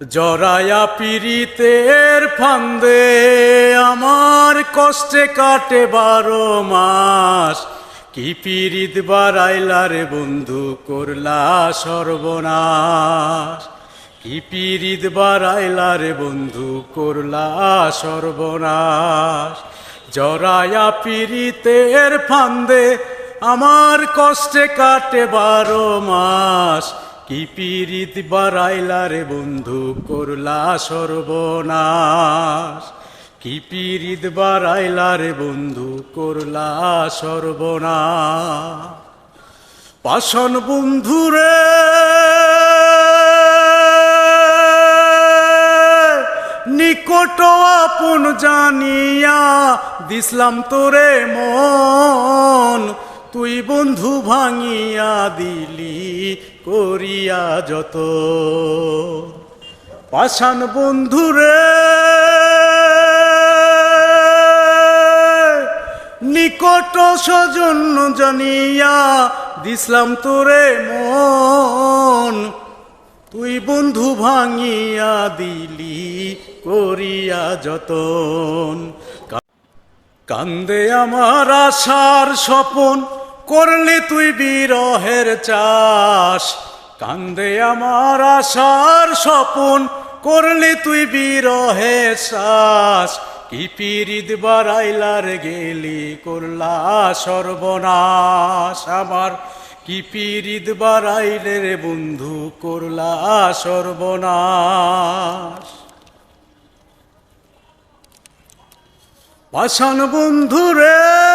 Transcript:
জরায়া পিরিতের ফান্দে আমার কষ্টে কাটে বারো মাস। কি পিরিত বারাইলা রে বন্ধু, করলা সর্বনাশ। কি পিরিত বারাইলা রে বন্ধু, করলা সর্বনাশ। জরায়া পিরিতের ফান্দে আমার কষ্টে কাটে বারো মাস। কি পিরিত বারাইলা রে বন্ধু, করলা সর্বনাশ। কি পিরিত বারাইলা রে বন্ধু, করলা সর্বনাশ। পাশন বন্ধুরে নিকট আপন জানিয়া দিসলাম তোরে মন। তুই বন্ধু ভাঙিয়া দিলি, করিয়া যত। পাশান বন্ধুরে নিকট স্বজন জানিয়া দিসলাম তোরে মন। তুই বন্ধু ভাঙিয়া দিলি, করিয়া যতন। কান্দে আমার আশার স্বপন করলে তুই বিরহের চাষ। কান্দে আমার আশার স্বপন, করলে তুই বিরহের শ্বাস। কি পিরিত বারাইলার গেলি করলা সর্বনাশ। আমার কি পিরিত বারাইলে রে বন্ধু, করলা সর্বনাশ। পাষাণ বন্ধু রে